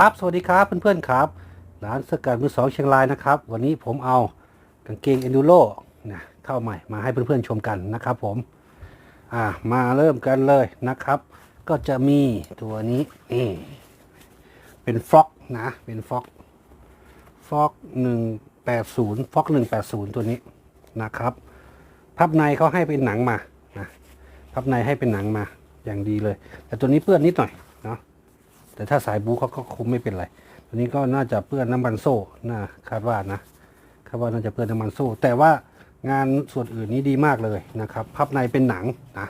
ครับ สวัสดีครับเพื่อนๆครับ ร้านเสื้อกันมือสองเชียงรายนะครับ วันนี้ผมเอากางเกงเอนดูโรนะเข้าใหม่มาให้เพื่อนๆชมกันนะครับผม อ่ามาเริ่มกันเลยนะครับ ก็จะมีตัวนี้นี่เป็นฟ็อกนะเป็นฟ็อกฟ็อกหนึ่งแปดศูนย์ฟ็อกหนึ่งแปดศูนย์ตัวนี้นะครับ พับในเขาให้เป็นหนังมานะพับในให้เป็นหนังมาอย่างดีเลย แต่ตัวนี้เปื้อนนิดหน่อย แต่ถ้าสายบูเขาก็คุมไม่เป็นไรตัวนี้ก็น่าจะเปื้อนน้ำมันโซ่นะคาดว่านะคาดว่าน่าจะเปื้อนน้ำมันโซ่ แต่ว่างานส่วนอื่นนี้ดีมากเลยนะครับพับในเป็นหนังนะ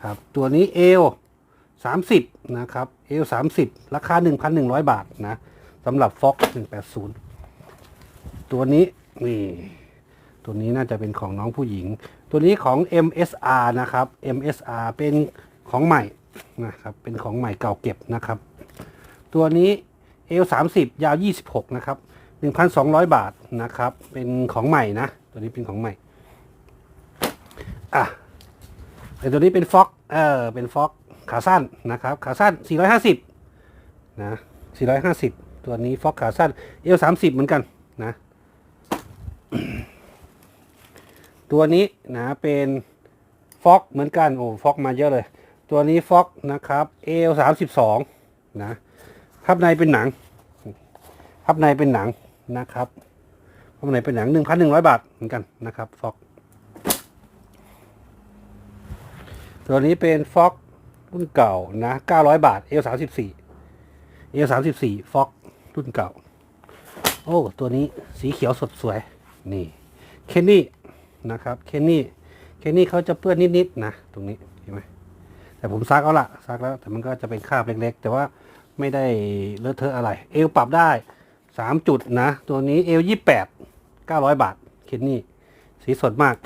ครับตัวนี้เอล30นะครับเอล30 ราคา 1,100 บาทนะสำหรับ Fox 180 ตัวนี้นี่ตัวนี้น่าจะเป็นของน้องผู้หญิง ตัวนี้ของ MSR นะครับ MSR เป็นของใหม่ นะครับ เป็นของใหม่เก่าเก็บนะครับ ตัวนี้เอล30ยาว26นะครับ1,200บาทนะครับ เป็นของใหม่นะ ตัวนี้เป็นของใหม่ อะแต่ตัวนี้เป็นฟ็อกเออเป็นฟ็อกขาสั้นนะครับ ขาสั้น450นะ450ตัวนี้ฟ็อกขาสั้นเอล30เหมือนกันนะตัวนี้นะเป็นฟ็อกเหมือนกันโอ้ฟ็อกมาเยอะเลย ตัวนี้ฟ็อกนะครับเอลสามสิบสองนะพับในเป็นหนังพับในเป็นหนังนะครับพับในเป็นหนังหนึ่งพันหนึ่งร้อยบาทเหมือนกันนะครับฟ็อกตัวนี้เป็นฟ็อกรุ่นเก่านะเก้าร้อยบาทเอลสามสิบสี่เอลสามสิบสี่ฟ็อกรุ่นเก่า โอ้ ตัวนี้สีเขียวสดสวย นี่เคนนี่นะครับเคนนี่เคนนี่เขาจะเปื้อนนิดๆนะ ตรงนี้เห็นไหม แต่ผมซักเอาละซักแล้ว แต่มันก็จะเป็นคราบเล็กๆ แต่ว่าไม่ได้เลอะเทอะอะไร เอวปรับได้สามจุดนะ ตัวนี้เอวยี่แปดเก้าร้อยบาทเคนนี่สีสดมาก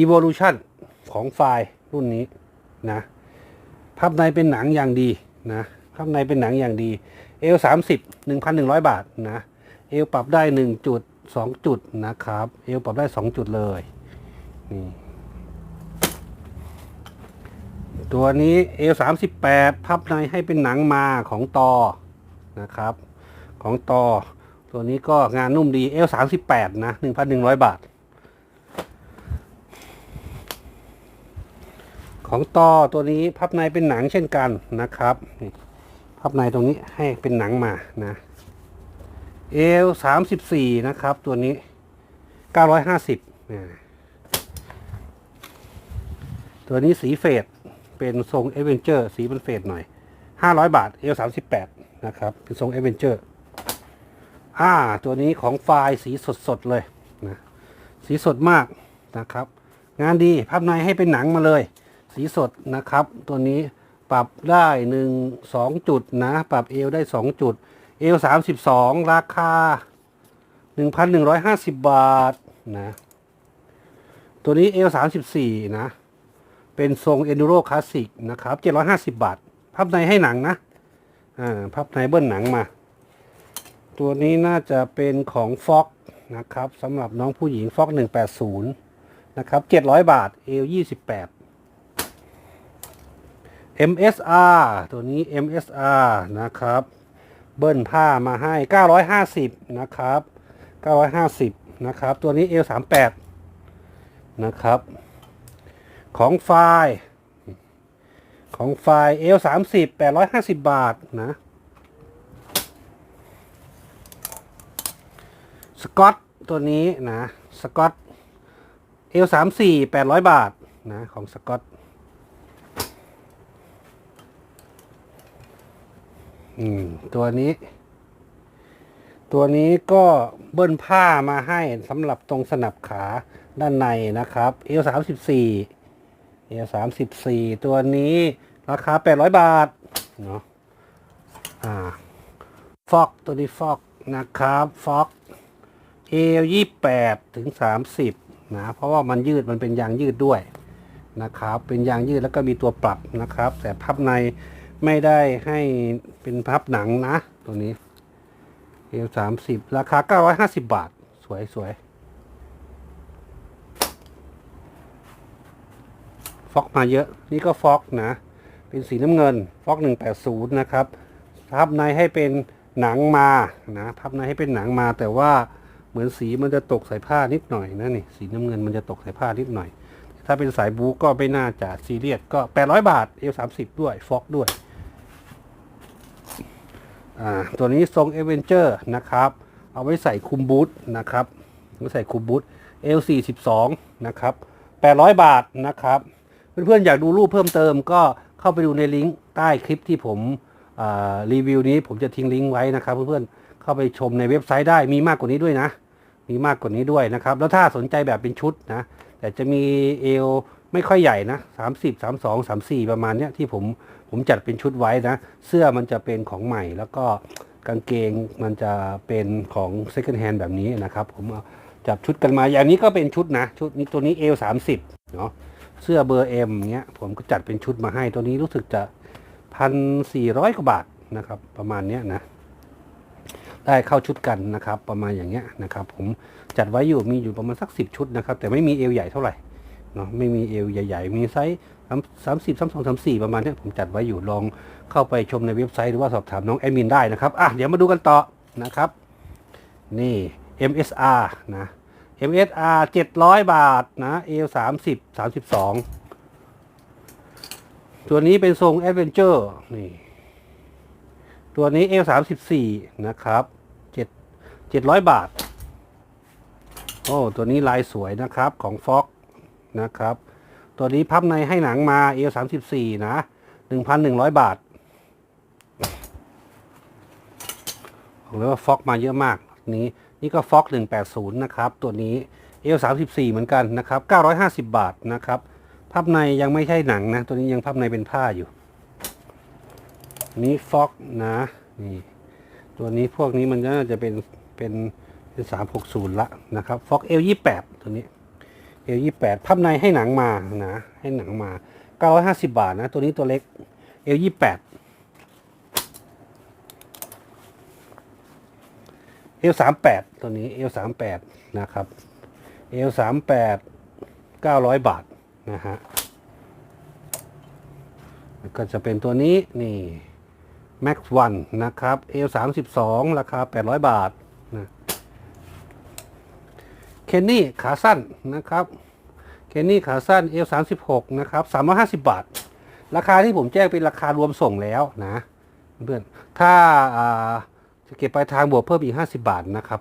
Evolution ของไฟล์รุ่นนี้นะภาพในเป็นหนังอย่างดีนะภาพในเป็นหนังอย่างดีเอลสามสิบหนึ่งพันหนึ่งร้อยบาทนะเอลปรับได้หนึ่งจุดสองจุดนะครับเอลปรับได้สองจุดเลยนี่ ตัวนี้เอลสามสิบแปดพับในให้เป็นหนังมาของตอนะครับ ของตอ ตัวนี้ก็งานนุ่มดีเอลสามสิบแปดนะหนึ่งพันหนึ่งร้อยบาท ของตอตัวนี้พับในเป็นหนังเช่นกันนะครับนี่พับในตรงนี้ให้เป็นหนังมานะเอลสามสิบสี่นะครับ ตัวนี้เก้าร้อยห้าสิบตัวนี้สีเฟด เป็นทรงเอเวนเจอร์สีเป็นเฟดหน่อยห้าร้อยบาทเอลสามสิบแปดนะครับเป็นทรงเอเวนเจอร์อ่าตัวนี้ของไฟล์สีสดเลยนะสีสดมากนะครับ งานดีพับในให้เป็นหนังมาเลย สีสดนะครับ ตัวนี้ปรับได้หนึ่งสองจุดนะ ปรับเอวได้สองจุดเอวสามสิบสองราคาหนึ่งพันหนึ่งร้อยห้าสิบบาทนะตัวนี้เอวสามสิบสี่นะ เป็นทรงเอนดูโรคลาสสิกนะครับเจ็ดร้อยห้าสิบาท พับในให้หนังนะ อ่า พับในเบิ้ลหนังมา ตัวนี้น่าจะเป็นของฟ็อกนะครับสำหรับน้องผู้หญิงฟ็อกหนึ่งแปดศูนะครับเจ็ดร้อยบาทเอวยี่สิบแปด MSR ตัวนี้ MSR นะครับ เบิ้ลผ้ามาให้ 950 นะครับ 950 นะครับ ตัวนี้ L38 นะครับ ของไฟล์ของไฟล์ L30 850บาทนะสกอตตัวนี้นะสกอต L34 800บาทนะของสกอตตัวนี้ ตัวนี้ก็เบิ้ลผ้ามาให้สำหรับตรงสนับขาด้านในนะครับ เอลสามสิบสี่ เอสามสิบสี่ตัวนี้ราคาแปดร้อยบาทเนาะอ่าฟอกตัวนี้ฟอกนะครับฟอกเอลยี่แปดถึงสามสิบนะเพราะว่ามันยืดมันเป็นยางยืดด้วยนะครับ เป็นยางยืดแล้วก็มีตัวปรับนะครับ แต่พับในไม่ได้ให้เป็นพับหนังนะ ตัวนี้เอลสามสิบราคาเก้าร้อยห้าสิบบาท สวยสวย ฟอกมาเยอะ นี่ก็ฟอกนะ เป็นสีน้ำเงิน ฟอก 180 นะครับพับในให้เป็นหนังมานะพับในให้เป็นหนังมา แต่ว่าเหมือนสีมันจะตกใส่ผ้านิดหน่อยนะนี่ สีน้ำเงินมันจะตกใส่ผ้านิดหน่อย ถ้าเป็นสายบูก็ไม่น่าจะซีเรียสก็ 800 บาท L30 ด้วย ฟอกด้วย อ่า ตัวนี้ทรงเอเวนเจอร์นะครับ เอาไว้ใส่คุมบูทนะครับไว้ใส่คุมบูท L42 นะครับ800 บาทนะครับ เพื่อนๆอยากดูรูปเพิ่มเติมก็เข้าไปดูในลิงก์ใต้คลิปที่ผมรีวิวนี้ผมจะทิ้งลิงก์ไว้นะครับ เพื่อนๆเข้าไปชมในเว็บไซต์ได้มีมากกว่านี้ด้วยนะ มีมากกว่านี้ด้วยนะครับ แล้วถ้าสนใจแบบเป็นชุดนะ แต่จะมีเอวไม่ค่อยใหญ่นะ30 32 34 ประมาณเนี้ยที่ผมผมจัดเป็นชุดไว้นะ เสื้อมันจะเป็นของใหม่ แล้วก็กางเกงมันจะเป็นของ second hand แบบนี้นะครับ ผมจับชุดกันมาอย่างนี้ก็เป็นชุดนะ ชุดนี้ตัวนี้เอว30 เนาะ เสื้อเบอร์ M เงี้ยผมก็จัดเป็นชุดมาให้ตัวนี้รู้สึกจะพันสี่ร้อยกว่าบาทนะครับ ประมาณเนี้ยนะ ได้เข้าชุดกันนะครับ ประมาณอย่างเงี้ยนะครับ ผมจัดไว้อยู่มีอยู่ประมาณสักสิบชุดนะครับ แต่ไม่มีเอวใหญ่เท่าไหร่เนาะไม่มีเอวใหญ่ๆ มีไซส์สามสิบสามสองสามสี่ประมาณเนี้ยผมจัดไว้อยู่ลองเข้าไปชมในเว็บไซต์หรือว่าสอบถามน้องแอดมินได้นะครับอะเดี๋ยวมาดูกันต่อนะครับ นี่ MSR นะ MSR 700 บาทนะ L 30 32 ตัวนี้เป็นทรง Adventure นี่ ตัวนี้ L 34นะครับ7 700 บาท โอ้ ตัวนี้ลายสวยนะครับของ Fox นะครับ ตัวนี้พับในให้หนังมา L 34นะ 1,100 บาทบอกเลยว่า Fox มาเยอะมากนี้ นี่ก็ Fox 180 นะครับ ตัวนี้ L34 เหมือนกันนะครับ 950 บาทนะครับ ภาพในยังไม่ใช่หนังนะ ตัวนี้ยังภาพในเป็นผ้าอยู่ นี้ Fox นะนี่ตัวนี้พวกนี้มันน่าจะเป็นเป็นเป็น 360 ละนะครับ Fox L28 ตัวนี้ L28 ภาพในให้หนังมานะ ให้หนังมา 950 บาทนะ ตัวนี้ตัวเล็ก L28 เอลสามแปดตัวนี้เอลสามแปดนะครับเอลสามแปดเก้าร้อยบาทนะฮะก็จะเป็นตัวนี้นี่ Max 1นะครับ L 3 2ราคา 800 บาทนะเคนนี่ขาสั้นนะครับเคนนี่ขาสั้น L 3 6นะครับ350 บาท ราคาที่ผมแจ้งเป็นราคารวมส่งแล้วนะเพื่อนถ้าอ่า จะเก็บปลายทางบวกเพิ่มอีก 50 บาทนะครับ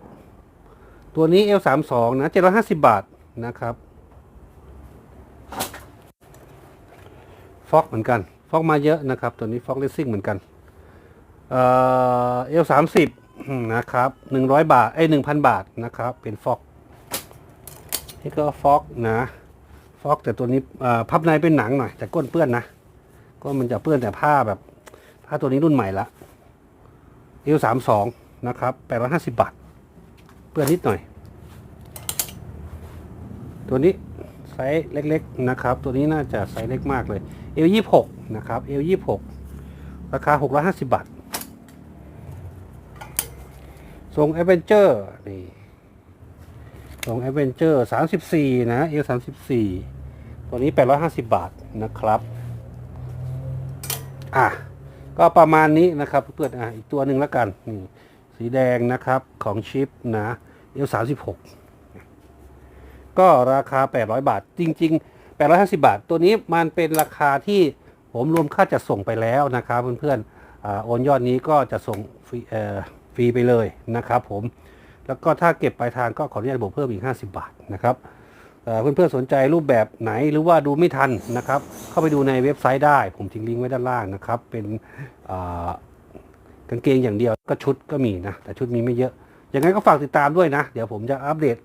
ตัวนี้ L 3 2 นะ 750 บาทนะครับฟอกเหมือนกันฟอกมาเยอะนะครับ ตัวนี้ฟอกเลสซิ่งเหมือนกัน เอ่อเอลสามสิบนะครับหนึ่งร้อยบาท เอ้หนึ่งพันบาทนะครับ เป็นฟอกนี่ก็ฟอกนะฟอกแต่ตัวนี้พับในเป็นหนังหน่อย แต่ก้นเปื้อนนะ ก็มันจะเปื้อนแต่ผ้าแบบผ้าตัวนี้รุ่นใหม่ละ อลสามสองนะครับแปดร้อยห้าสิบบาทเปื้อนนิดหน่อย ตัวนี้ไซส์เล็กๆนะครับ ตัวนี้น่าจะไซส์เล็กมากเลยเอลยี่หกนะครับเอลยี่หกราคาหกร้อยห้าสิบบาททรง a อ v e n เจอร์นี่ทรง a อ v e n เจอร์สามสิบสี่นะเอลสามสิบสี่ตัวนี้แปดร้อยห้าสิบบาทนะครับ อะ ก็ประมาณนี้นะครับเพื่อนอะอีกตัวหนึ่งแล้วกันนี่สีแดงนะครับของชิปนะเอลสามสิบหกก็ราคา 800 บาท จริง ๆ 850 บาท ตัวนี้มันเป็นราคาที่ผมรวมค่าจัดส่งไปแล้วนะครับเพื่อนๆอาโอนยอดนี้ก็จะส่งฟรีเออฟรีไปเลยนะครับผม แล้วก็ถ้าเก็บปลายทางก็ขออนุญาตบวกเพิ่มอีก 50 บาทนะครับ เพื่อนๆสนใจรูปแบบไหนหรือว่าดูไม่ทันนะครับ เข้าไปดูในเว็บไซต์ได้ ผมทิ้งลิงก์ไว้ด้านล่างนะครับ เป็นกางเกงอย่างเดียวก็ชุดก็มีนะ แต่ชุดมีไม่เยอะอย่างนั้นก็ฝากติดตามด้วยนะ เดี๋ยวผมจะอัปเดต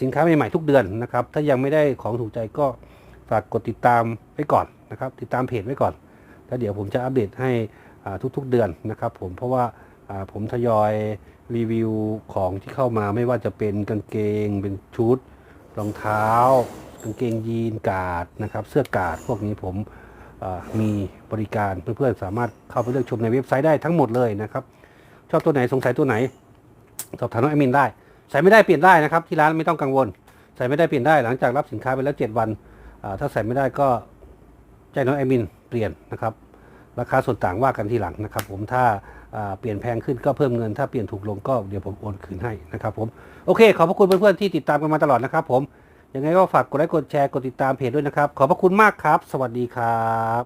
สินค้าใหม่ๆทุกเดือนนะครับ ถ้ายังไม่ได้ของถูกใจก็ฝากกดติดตามไว้ก่อนนะครับ ติดตามเพจไว้ก่อน แล้วเดี๋ยวผมจะอัปเดตให้ทุกๆเดือนนะครับ ผมเพราะว่าผมทยอยรีวิวของที่เข้ามาไม่ว่าจะเป็นกางเกงเป็นชุด รองเท้ากางเกงยีนกาดนะครับเสื้อกาดพวกนี้ผมมีบริการเพื่อนๆสามารถเข้าไปเลือกชมในเว็บไซต์ได้ทั้งหมดเลยนะครับ ชอบตัวไหนสงสัยตัวไหน สอบถามน้องแอดมินได้ ใส่ไม่ได้เปลี่ยนได้นะครับ ที่ร้านไม่ต้องกังวล ใส่ไม่ได้เปลี่ยนได้หลังจากรับสินค้าไปแล้ว 7 วัน ถ้าใส่ไม่ได้ก็แจ้งน้องแอดมินเปลี่ยนนะครับ ราคาส่วนต่างว่ากันทีหลังนะครับ ผมถ้า เปลี่ยนแพงขึ้นก็เพิ่มเงินถ้าเปลี่ยนถูกลงก็เดี๋ยวผมโอนคืนให้นะครับผมโอเค ขอบพระคุณเพื่อนๆที่ติดตามกันมาตลอดนะครับผมยังไงก็ฝากกดไลค์กดแชร์กดติดตามเพจด้วยนะครับ ขอบพระคุณมากครับ สวัสดีครับ